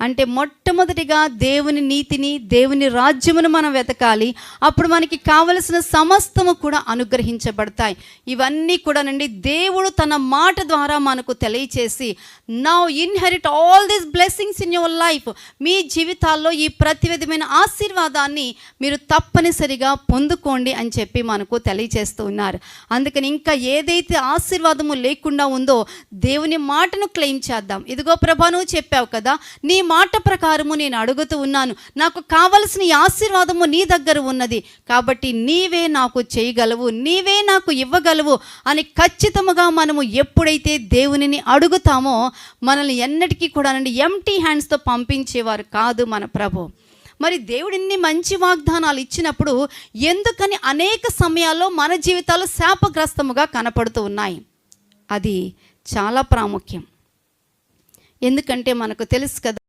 అంటే మొట్టమొదటిగా దేవుని నీతిని దేవుని రాజ్యమును మనం వెతకాలి. అప్పుడు మనకి కావలసిన సమస్తము కూడా అనుగ్రహించబడతాయి. ఇవన్నీ కూడా నుండి దేవుడు తన మాట ద్వారా మనకు తెలియచేసి now inherit all these blessings in your life మీ జీవితాల్లో ఈ ప్రతి విధమైన ఆశీర్వాదాన్ని మీరు తప్పనిసరిగా పొందుకోండి అని చెప్పి మనకు తెలియచేస్తూ ఉన్నారు. అందుకని ఇంకా ఏదైతే ఆశీర్వాదము లేకుండా ఉందో దేవుని మాటను క్లెయిమ్ చేద్దాం. ఇదిగో ప్రభా నువ్వు చెప్పావు కదా నీ మాట ప్రకారము నేను అడుగుతూ ఉన్నాను. నాకు కావలసిన ఆశీర్వాదము నీ దగ్గర ఉన్నది. కాబట్టి నీవే నాకు చేయగలవు నీవే నాకు ఇవ్వగలవు అని ఖచ్చితముగా మనము ఎప్పుడైతే దేవునిని అడుగుతామో మనల్ని ఎన్నటికీ కూడా ఎంటీ హ్యాండ్స్తో పంపించేవారు కాదు మన ప్రభు. మరి దేవుడు ఇన్ని మంచి వాగ్దానాలు ఇచ్చినప్పుడు ఎందుకని అనేక సమయాల్లో మన జీవితాలు శాపగ్రస్తముగా కనపడుతూ ఉన్నాయి? అది చాలా ప్రాముఖ్యం. ఎందుకంటే మనకు తెలుసు కదా